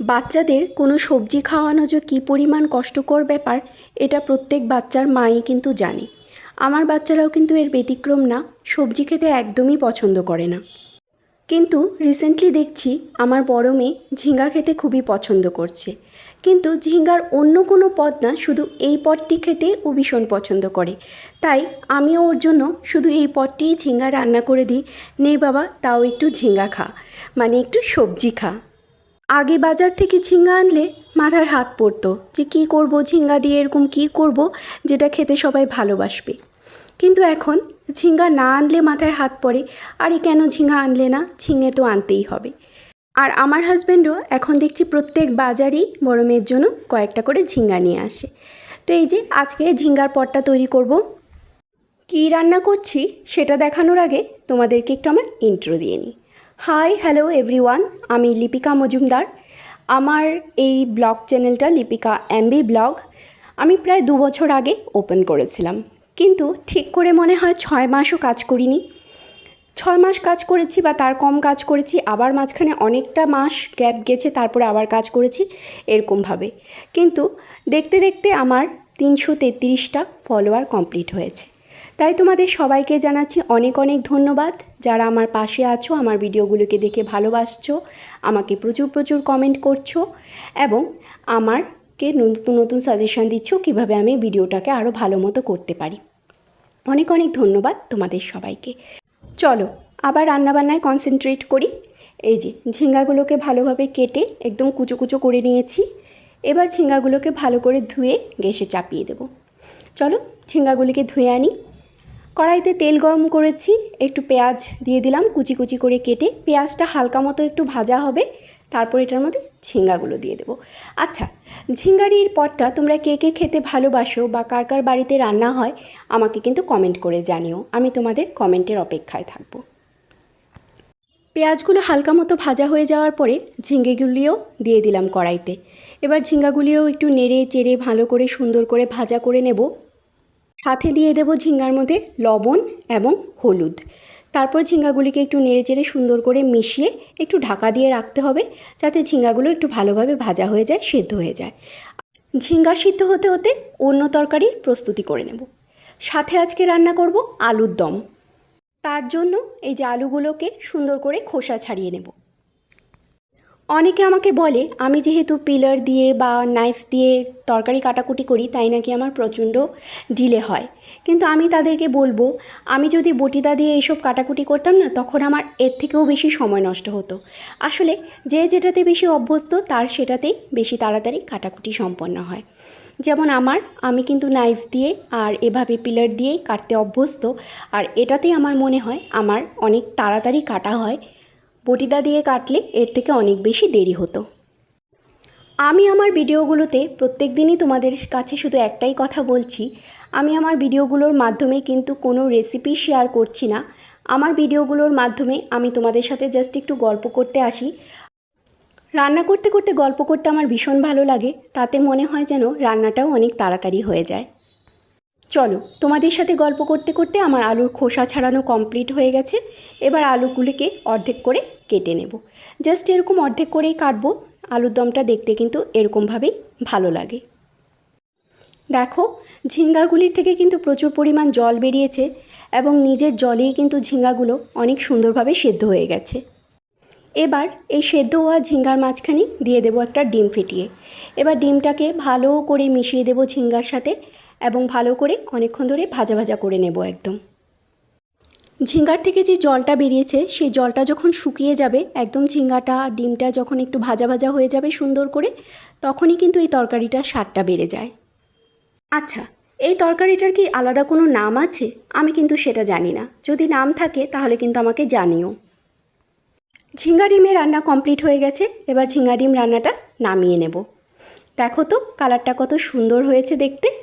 বাচ্চাদের কোনো সবজি খাওয়ানো যে কী পরিমাণ কষ্টকর ব্যাপার, এটা প্রত্যেক বাচ্চার মাই কিন্তু জানে। আমার বাচ্চারাও কিন্তু এর ব্যতিক্রম না, সবজি খেতে একদমই পছন্দ করে না। কিন্তু রিসেন্টলি দেখছি আমার বড় মেয়ে ঝিঙ্গা খেতে খুবই পছন্দ করছে। কিন্তু ঝিঙ্গার অন্য কোনো পদ না, শুধু এই পদটি খেতে ও ভীষণ পছন্দ করে। তাই আমিও ওর জন্য শুধু এই পদটিই ঝিঙ্গা রান্না করে দিই। নে বাবা, তাও একটু ঝিঙ্গা খা। মানে একটু সবজি খা। আগে বাজার থেকে ঝিঙ্গা আনলে মাথায় হাত পড়তো যে কী করব ঝিঙ্গা দিয়ে এরকম কী করব যেটা খেতে সবাই ভালোবাসবে। কিন্তু এখন ঝিঙ্গা না আনলে মাথায় হাত পড়ে, আরে কেন ঝিঙ্গা আনলে না? ঝিঙে তো আনতেই হবে। আর আমার হাজব্যান্ডও এখন দেখছি প্রত্যেক বাজারই বড় মেয়ের জন্য কয়েকটা করে ঝিঙ্গা নিয়ে আসে। তো এই যে আজকে ঝিঙ্গার পটটা তৈরি করব। কী রান্না করছি সেটা দেখানোর আগে তোমাদেরকে একটু আমার ইন্ট্রো দিয়ে নিই। হাই হ্যালো এভরিওয়ান আমি লিপিকা মজুমদার। আমার এই ব্লগ চ্যানেলটা লিপিকা এমবি ব্লগ। আমি প্রায় দু বছর আগে ওপেন করেছিলাম। কিন্তু ঠিক করে মনে হয় ছয় মাসও কাজ করিনি। ছয় মাস কাজ করেছি বা তার কম কাজ করেছি, আবার মাঝখানে অনেকটা মাস গ্যাপ গেছে, তারপরে আবার কাজ করেছি এরকমভাবে। কিন্তু দেখতে দেখতে আমার তিনশো তেত্রিশটা ফলোয়ার কমপ্লিট হয়েছে। তাই তোমাদের সবাইকে জানাচ্ছি অনেক অনেক ধন্যবাদ। যারা আমার পাশে আছো, আমার ভিডিওগুলোকে দেখে ভালোবাসছো, আমাকে প্রচুর প্রচুর কমেন্ট করছ এবং আমারকে নতুন নতুন সাজেশান দিচ্ছ কীভাবে আমি ভিডিওটাকে আরও ভালো মতো করতে পারি। অনেক অনেক ধন্যবাদ তোমাদের সবাইকে। চলো, আবার রান্নাবান্নায় কনসেন্ট্রেট করি। এই যে, ঝিঙ্গাগুলোকে ভালোভাবে কেটে একদম কুচো কুচো করে নিয়েছি। এবার ঝিঙ্গাগুলোকে ভালো করে ধুয়ে গ্যাসে চাপিয়ে দেবো। চলো, ঝিঙ্গাগুলিকে ধুয়ে আনি। কড়াইতে তেল গরম করেছি, একটু পেঁয়াজ দিয়ে দিলাম, কুচি কুচি করে কেটে পেঁয়াজটা হালকা মতো একটু ভাজা হবে, তারপর এটার মধ্যে ঝিঙ্গাগুলো দিয়ে দেবো। আচ্ছা ঝিঙ্গারির পটটা তোমরা কে কে খেতে ভালোবাসো বা কার কার বাড়িতে রান্না হয়, আমাকে কিন্তু কমেন্ট করে জানিও, আমি তোমাদের কমেন্টের অপেক্ষায় থাকব। পেঁয়াজগুলো হালকা মতো ভাজা হয়ে যাওয়ার পরে ঝিঙ্গেগুলিও দিয়ে দিলাম কড়াইতে। এবার ঝিঙ্গাগুলিও একটু নেড়ে চেড়ে ভালো করে সুন্দর করে ভাজা করে নেব। সাথে দিয়ে দেবো ঝিঙ্গার মধ্যে লবণ এবং হলুদ। তারপর ঝিঙ্গাগুলিকে একটু নেড়ে চেড়ে সুন্দর করে মিশিয়ে একটু ঢাকা দিয়ে রাখতে হবে, যাতে ঝিঙ্গাগুলো একটু ভালোভাবে ভাজা হয়ে যায়, সেদ্ধ হয়ে যায়। ঝিঙ্গা সিদ্ধ হতে হতে অন্য তরকারির প্রস্তুতি করে নেব। সাথে আজকে রান্না করব আলুর দম। তার জন্য এই যে আলুগুলোকে সুন্দর করে খোসা ছাড়িয়ে নেব। অনেকে আমাকে বলে, আমি যেহেতু পিলার দিয়ে বা নাইফ দিয়ে তরকারি কাটাকুটি করি, তাই নাকি আমার প্রচণ্ড ডিলে হয়? কিন্তু আমি তাদেরকে বলব, আমি যদি বটিদা দিয়ে এইসব কাটাকুটি করতাম না, তখন আমার এর থেকেও বেশি সময় নষ্ট হতো। আসলে যে যেটাতে বেশি অভ্যস্ত, তার সেটাতেই বেশি তাড়াতাড়ি কাটাকুটি সম্পন্ন হয়। যেমন আমার, আমি কিন্তু নাইফ দিয়ে আর এভাবে পিলার দিয়েই কাটতে অভ্যস্ত, আর এটাতেই আমার মনে হয়, আমার অনেক তাড়াতাড়ি কাটা হয়। বটিদা দিয়ে কাটলে এর থেকে অনেক বেশি দেরি হতো। আমি আমার ভিডিওগুলোতে প্রত্যেক দিনই তোমাদের কাছে শুধু একটাই কথা বলছি, আমি আমার ভিডিওগুলোর মাধ্যমে কিন্তু কোনো রেসিপি শেয়ার করছি না। আমার ভিডিওগুলোর মাধ্যমে আমি তোমাদের সাথে জাস্ট একটু গল্প করতে আসি। রান্না করতে করতে গল্প করতে আমার ভীষণ ভালো লাগে, তাতে মনে হয় যেন রান্নাটাও অনেক তাড়াতাড়ি হয়ে যায়। চলো, তোমাদের সাথে গল্প করতে করতে আমার আলুর খোসা ছাড়ানো কমপ্লিট হয়ে গেছে। এবার আলুগুলিকে অর্ধেক করে কেটে নেব। জাস্ট এরকম অর্ধেক করেই কাটবো। আলুর দমটা দেখতে কিন্তু এরকমভাবেই ভালো লাগে। দেখো ঝিঙ্গাগুলির থেকে কিন্তু প্রচুর পরিমাণ জল বেরিয়েছে এবং নিজের জলেই কিন্তু ঝিঙ্গাগুলো অনেক সুন্দরভাবে সেদ্ধ হয়ে গেছে। এবার এই সেদ্ধ হওয়া ঝিঙ্গার মাঝখানে দিয়ে দেবো একটা ডিম ফেটিয়ে। এবার ডিমটাকে ভালো করে মিশিয়ে দেবো ঝিঙ্গার সাথে এবং ভালো করে অনেকক্ষণ ধরে ভাজা ভাজা করে নেব একদম। ঝিঙ্গার থেকে যে জলটা বেরিয়েছে সেই জলটা যখন শুকিয়ে যাবে, একদম ঝিঙ্গাটা, ডিমটা যখন একটু ভাজা ভাজা হয়ে যাবে সুন্দর করে, তখনই কিন্তু এই তরকারিটার স্বাদটা বেড়ে যায়। আচ্ছা এই তরকারিটার কি আলাদা কোনো নাম আছে? আমি কিন্তু সেটা জানি না। যদি নাম থাকে, তাহলে কিন্তু আমাকে জানিও। ঝিঙ্গা ডিমের রান্না কমপ্লিট হয়ে গেছে, এবার ঝিঙ্গা ডিম রান্নাটা নামিয়ে নেব। দেখো তো, কালারটা কত সুন্দর হয়েছে দেখতে।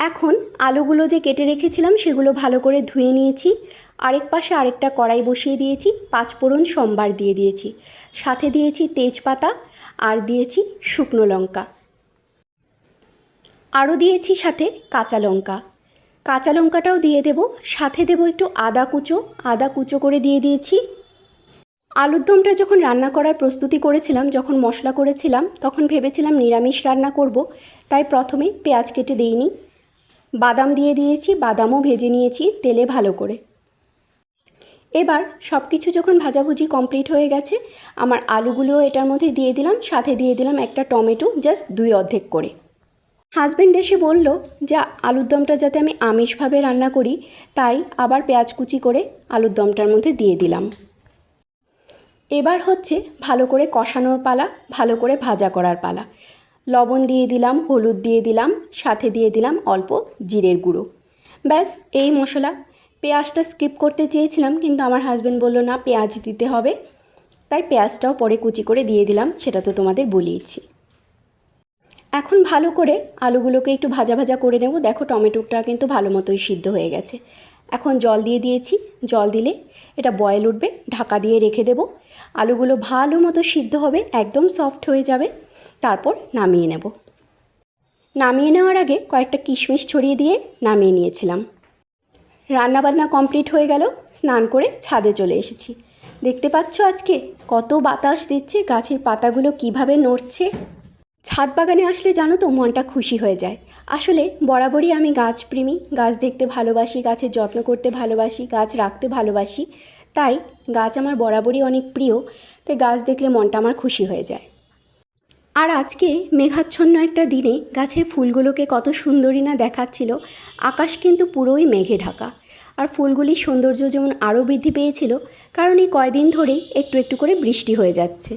এখন আলুগুলো যে কেটে রেখেছিলাম সেগুলো ভালো করে ধুয়ে নিয়েছি। আরেক পাশে আরেকটা কড়াই বসিয়ে দিয়েছি পাঁচফোড়ন সোমবার দিয়ে দিয়েছি। সাথে দিয়েছি তেজপাতা আর দিয়েছি শুকনো লঙ্কা। আরও দিয়েছি সাথে কাঁচা লঙ্কা। কাঁচা লঙ্কাটাও দিয়ে দেব, সাথে দেব একটু আদা কুচো। আদা কুচো করে দিয়ে দিয়েছি। আলুর দমটা যখন রান্না করার প্রস্তুতি করেছিলাম, যখন মশলা করেছিলাম, তখন ভেবেছিলাম নিরামিষ রান্না করব, তাই প্রথমে পেঁয়াজ কেটে দিইনি। বাদাম দিয়ে দিয়েছি, বাদামও ভেজে নিয়েছি, তেলে ভালো করে। এবার সব কিছু যখন ভাজাভুজি কমপ্লিট হয়ে গেছে, আমার আলুগুলোও এটার মধ্যে দিয়ে দিলাম, সাথে দিয়ে দিলাম একটা টমেটো, জাস্ট দুই অর্ধেক করে। হাজব্যান্ড এসে বলল যে, আলুর দমটা যাতে আমি আমিষভাবে রান্না করি, তাই আবার পেঁয়াজ কুচি করে আলুর দমটার মধ্যে দিয়ে দিলাম। এবার হচ্ছে ভালো করে কষানোর পালা, ভালো করে ভাজা করার পালা। লবণ দিয়ে দিলাম, হলুদ দিয়ে দিলাম, সাথে দিয়ে দিলাম অল্প জিরের গুঁড়ো। ব্যাস, এই মশলা। পেঁয়াজটা স্কিপ করতে চেয়েছিলাম, কিন্তু আমার হাজব্যান্ড বলল, না, পেঁয়াজ দিতে হবে। তাই পেঁয়াজটাও পরে কুচি করে দিয়ে দিলাম, সেটা তো তোমাদের বলিয়েছি। এখন ভালো করে আলুগুলোকে একটু ভাজা ভাজা করে নেব। দেখো, টমেটোটা কিন্তু ভালো মতোই সিদ্ধ হয়ে গেছে। এখন জল দিয়ে দিয়েছি। জল দিলে এটা বয়েল উঠবে, ঢাকা দিয়ে রেখে দেব। আলুগুলো ভালো মতো সিদ্ধ হবে, একদম সফট হয়ে যাবে। তারপর নামিয়ে নেব। নামিয়ে নেওয়ার আগে কয়েকটা কিশমিশ ছড়িয়ে দিয়ে নামিয়ে নিয়েছিলাম। রান্নাবান্না কমপ্লিট হয়ে গেল, স্নান করে ছাদে চলে এসেছি। দেখতে পাচ্ছ আজকে কত বাতাস দিচ্ছে, গাছের পাতাগুলো কীভাবে নড়ছে। ছাদ বাগানে আসলে জানো তো মনটা খুশি হয়ে যায়। আসলে বরাবরই আমি গাছপ্রেমী, গাছ দেখতে ভালোবাসি, গাছের যত্ন করতে ভালোবাসি, গাছ রাখতে ভালোবাসি। তাই গাছ আমার বরাবরই অনেক প্রিয়, তাই গাছ দেখলে মনটা আমার খুশি হয়ে যায়। আর আজকে মেঘাচ্ছন্ন একটা দিনে গাছের ফুলগুলোকে কত সুন্দরী না দেখাচ্ছিল, আকাশ কিন্তু পুরোই মেঘে ঢাকা। আর ফুলগুলির সৌন্দর্য যেমন আরও বৃদ্ধি পেয়েছিল, কারণ এই কয়দিন ধরেই একটু একটু করে বৃষ্টি হয়ে যাচ্ছে।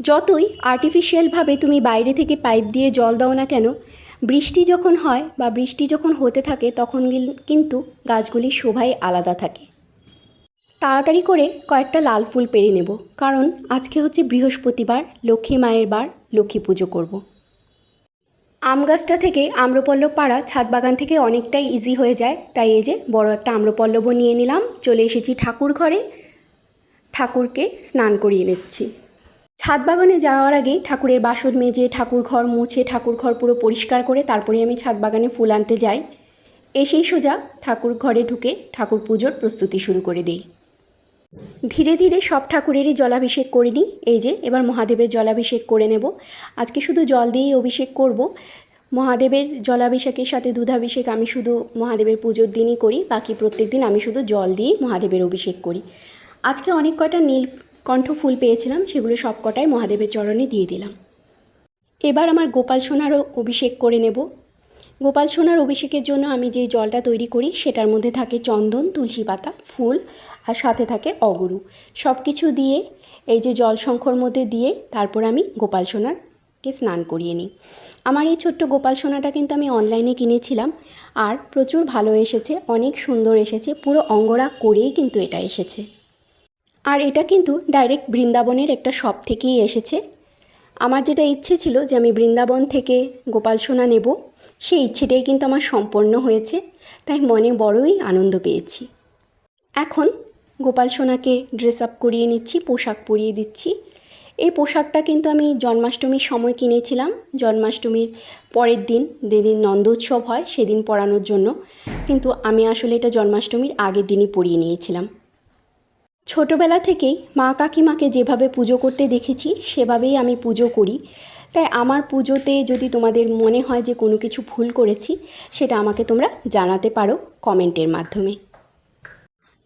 যতই আর্টিফিশিয়ালভাবে তুমি বাইরে থেকে পাইপ দিয়ে জল দাও না কেন, বৃষ্টি যখন হয় বা বৃষ্টি যখন হতে থাকে, তখন কিন্তু গাছগুলির শোভাই আলাদা থাকে। তাড়াতাড়ি করে কয়েকটা লাল ফুল পেরে নেব, কারণ আজকে হচ্ছে বৃহস্পতিবার, লক্ষ্মী মায়ের বার, লক্ষ্মী পুজো করব। আম গাছটা থেকে আম্রপল্লব পাড়া ছাদ বাগান থেকে অনেকটাই ইজি হয়ে যায়, তাই এই যে বড় একটা আম্রপল্লবও নিয়ে নিলাম, চলে এসেছি ঠাকুর ঘরে। ঠাকুরকে স্নান করিয়ে নিচ্ছি। ছাদ বাগানে যাওয়ার আগে ঠাকুরের বাসন মেজে, ঠাকুর ঘর মুছে, ঠাকুর ঘর পুরো পরিষ্কার করে তারপরে আমি ছাদ বাগানে ফুল আনতে যাই। এসেই সোজা ঠাকুর ঘরে ঢুকে ঠাকুর পুজোর প্রস্তুতি শুরু করে দিই। ধীরে ধীরে সব ঠাকুরেরই জলাভিষেক করে নিই এই যে, এবার মহাদেবের জলাভিষেক করে নেব। আজকে শুধু জল দিয়েই অভিষেক করব। মহাদেবের জলাভিষেকের সাথে দুধাভিষেক আমি শুধু মহাদেবের পুজোর দিনই করি, বাকি প্রত্যেক দিন আমি শুধু জল দিয়েই মহাদেবের অভিষেক করি। আজকে অনেক কয়টা নীল কণ্ঠ ফুল পেয়েছিলাম, সেগুলো সব কটাই মহাদেবের চরণে দিয়ে দিলাম। এবার আমার গোপাল সোনারও অভিষেক করে নেব। গোপাল সোনার অভিষেকের জন্য আমি যেই জলটা তৈরি করি, সেটার মধ্যে থাকে চন্দন, তুলসী পাতা, ফুল আর সাথে থাকে অগুরু। সব কিছু দিয়ে, এই যে জল শঙ্খর মধ্যে দিয়ে তারপর আমি গোপাল সোনারকে স্নান করিয়ে নিই। আমার এই ছোট্ট গোপাল সোনাটা কিন্তু আমি অনলাইনে কিনেছিলাম আর প্রচুর ভালো এসেছে, অনেক সুন্দর এসেছে, পুরো অঙ্গরা করেই কিন্তু এটা এসেছে। আর এটা কিন্তু ডাইরেক্ট বৃন্দাবনের একটা শপ থেকেই এসেছে। আমার যেটা ইচ্ছে ছিল যে আমি বৃন্দাবন থেকে গোপাল সোনা নেব, সেই ইচ্ছেটাই কিন্তু আমার সম্পন্ন হয়েছে, তাই মনে বড়ই আনন্দ পেয়েছি। এখন গোপাল সোনাকে ড্রেস আপ করিয়ে নিচ্ছি, পোশাক পরিয়ে দিচ্ছি। এই পোশাকটা কিন্তু আমি জন্মাষ্টমীর সময় কিনেছিলাম। জন্মাষ্টমীর পরের দিন, যেদিন নন্দোৎসব হয়, সেদিন পরানোর জন্য। কিন্তু আমি আসলে এটা জন্মাষ্টমীর আগের দিনই পরিয়ে নিয়েছিলাম। ছোটোবেলা থেকেই মা কাকিমাকে যেভাবে পুজো করতে দেখেছি, সেভাবেই আমি পুজো করি। তাই আমার পুজোতে যদি তোমাদের মনে হয় যে কোনো কিছু ভুল করেছি, সেটা আমাকে তোমরা জানাতে পারো কমেন্টের মাধ্যমে।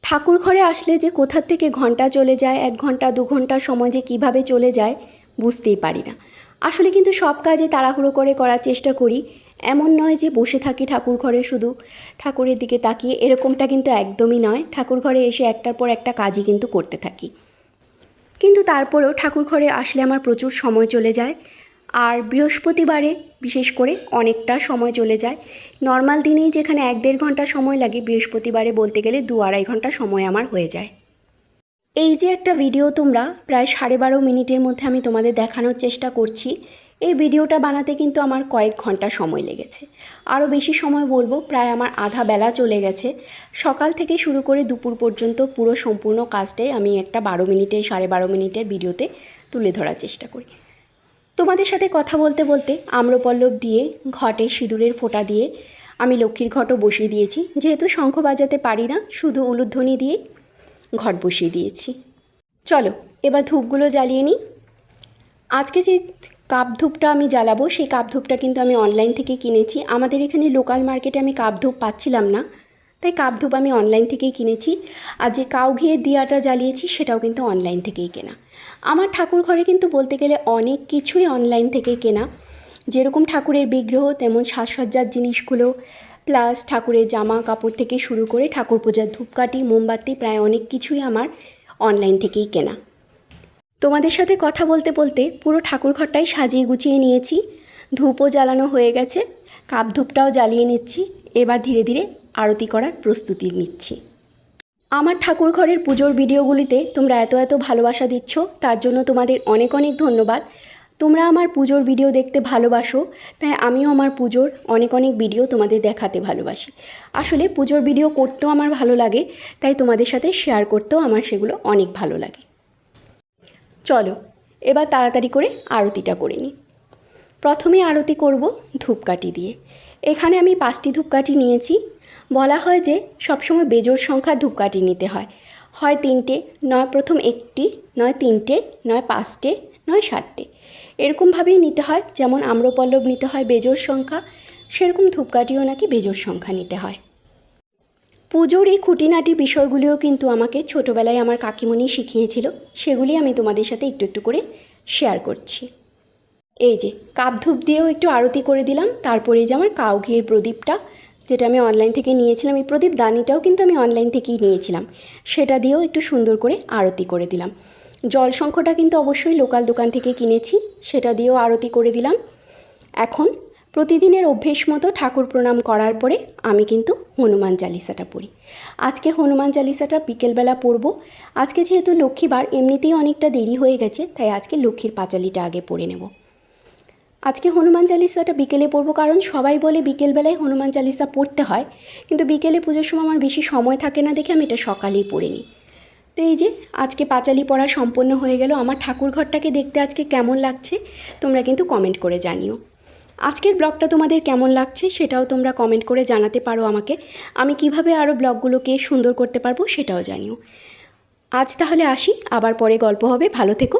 ঠাকুর ঘরে আসলে যে কোথার থেকে ঘণ্টা চলে যায়, এক ঘণ্টা, দু ঘণ্টা সময় যে কীভাবে চলে যায়, বুঝতেই পারি না। আসলে কিন্তু সব কাজে তাড়াহুড়ো করে করার চেষ্টা করি। এমন নয় যে বসে থাকি ঠাকুর ঘরে শুধু। ঠাকুরের দিকে তাকিয়ে এরকমটা কিন্তু একদমই নয়। ঠাকুর ঘরে এসে একটার পর একটা কাজই কিন্তু করতে থাকি। কিন্তু তারপরেও ঠাকুর ঘরে আসলে আমার প্রচুর সময় চলে যায়। আর বৃহস্পতিবারে বিশেষ করে অনেকটা সময় চলে যায়। নর্মাল দিনেই যেখানে এক দেড় ঘণ্টা সময় লাগে, বৃহস্পতিবারে বলতে গেলে দু আড়াই ঘণ্টা সময় আমার হয়ে যায়। এই যে একটা ভিডিও তোমরা, প্রায় সাড়ে বারো মিনিটের মধ্যে আমি তোমাদের দেখানোর চেষ্টা করছি। এই ভিডিওটা বানাতে কিন্তু আমার কয়েক ঘণ্টা সময় লেগেছে। আরও বেশি সময় বলব, প্রায় আমার আধা বেলা চলে গেছে। সকাল থেকে শুরু করে দুপুর পর্যন্ত পুরো সম্পূর্ণ কাজটাই আমি একটা বারো মিনিটের, সাড়ে বারো মিনিটের ভিডিওতে তুলে ধরার চেষ্টা করি। তোমাদের সাথে কথা বলতে বলতে আম্রপল্লব দিয়ে ঘটে সিঁদুরের ফোঁটা দিয়ে। আমি লক্ষ্মীর ঘটও বসিয়ে দিয়েছি। যেহেতু শঙ্খ বাজাতে পারি না, শুধু উলুধ্বনি দিয়ে ঘট বসিয়ে দিয়েছি। চলো, এবার ধূপগুলো জ্বালিয়ে নিই। আজকে যে কাপ ধূপটা আমি জ্বালাবো, সেই কাপ ধূপটা কিন্তু আমি অনলাইন থেকে কিনেছি। আমাদের এখানে লোকাল মার্কেটে আমি কাপ ধূপ পাচ্ছিলাম না। তাই কাপ ধূপ আমি অনলাইন থেকেই কিনেছি। আর যে কাউ ঘিয়ের দিয়াটা জ্বালিয়েছি, সেটাও কিন্তু অনলাইন থেকেই কেনা। আমার ঠাকুর ঘরে কিন্তু বলতে গেলে অনেক কিছুই অনলাইন থেকে কেনা। যেরকম ঠাকুরের বিগ্রহ, তেমন সাজসজ্জার জিনিসগুলো প্লাস ঠাকুরের জামা কাপড় থেকে শুরু করে ঠাকুর পূজার ধূপকাঠি, মোমবাতি, প্রায় অনেক কিছুই আমার অনলাইন থেকেই কেনা। তোমাদের সাথে কথা বলতে বলতে পুরো ঠাকুর ঘরটাই সাজিয়ে গুছিয়ে নিয়েছি। ধূপও জ্বালানো হয়ে গেছে, কাপ ধূপটাও জ্বালিয়ে নিচ্ছি। এবার ধীরে ধীরে আরতি করার প্রস্তুতি নিচ্ছি। আমার ঠাকুর ঘরের পুজোর ভিডিওগুলিতে তোমরা এত এত ভালোবাসা দিচ্ছ, তার জন্য তোমাদের অনেক অনেক ধন্যবাদ। তোমরা আমার পুজোর ভিডিও দেখতে ভালোবাসো, তাই আমিও আমার পুজোর অনেক অনেক ভিডিও তোমাদের দেখাতে ভালোবাসি। আসলে পুজোর ভিডিও করতেও আমার ভালো লাগে, তাই তোমাদের সাথে শেয়ার করতেও আমার সেগুলো অনেক ভালো লাগে। চলো, এবার তাড়াতাড়ি করে আরতিটা করে নিই। প্রথমে আরতি করব ধূপকাঠি দিয়ে। এখানে আমি পাঁচটি ধূপকাঠি নিয়েছি বলা হয় যে সবসময় বেজোর সংখ্যার ধূপকাঠি নিতে হয়। হয় তিনটে, নয় প্রথম একটি, নয় তিনটে, নয় পাঁচটে, নয় ষাটটে। এরকমভাবেই নিতে হয়, যেমন আম্রপল্লব নিতে হয় বেজোর সংখ্যা, সেরকম ধূপকাঠিও নাকি বেজোর সংখ্যা নিতে হয়। পুজোর এই খুঁটিনাটি বিষয়গুলিও কিন্তু আমাকে ছোটোবেলায় আমার কাকিমণি শিখিয়েছিল, সেগুলি আমি তোমাদের সাথে একটু একটু করে শেয়ার করছি। এই যে, কাপ ধূপ দিয়েও একটু আরতি করে দিলাম, তারপরে যে আমার কাউ প্রদীপটা যেটা আমি অনলাইন থেকে নিয়েছিলাম, এই প্রদীপ দানিটাও কিন্তু আমি অনলাইন থেকেই নিয়েছিলাম। সেটা দিয়েও একটু সুন্দর করে আরতি করে দিলাম। জল শঙ্খটা কিন্তু অবশ্যই লোকাল দোকান থেকে কিনেছি, সেটা দিয়েও আরতি করে দিলাম। এখন প্রতিদিনের অভ্যেস মতো ঠাকুর প্রণাম করার পরে আমি কিন্তু হনুমান চালিসাটা পড়ি। আজকে হনুমান চালিসাটা বিকেলবেলা পড়ব। আজকে যেহেতু লক্ষ্মীবার এমনিতেই অনেকটা দেরি হয়ে গেছে, তাই আজকে লক্ষ্মীর পাঁচালিটা আগে পড়ে নেব। আজকে হনুমান চালিসাটা বিকেলে পড়ব, কারণ সবাই বলে বিকেলবেলায় হনুমান চালিসা পড়তে হয়। কিন্তু বিকেলে পুজোর সময় আমার বেশি সময় থাকে না দেখে আমি এটা সকালেই পড়ে নিই তো এই যে, আজকে পাঁচালি পড়া সম্পন্ন হয়ে গেল। আমার ঠাকুর ঘরটাকে দেখতে আজকে কেমন লাগছে, তোমরা কিন্তু কমেন্ট করে জানিও। আজকের ব্লগটা তোমাদের কেমন লাগছে, সেটাও তোমরা কমেন্ট করে জানাতে পারো আমাকে। আমি কীভাবে আরও ব্লগগুলোকে সুন্দর করতে পারব, সেটাও জানিও। আজ তাহলে আসি, আবার পরে গল্প হবে। ভালো থেকো।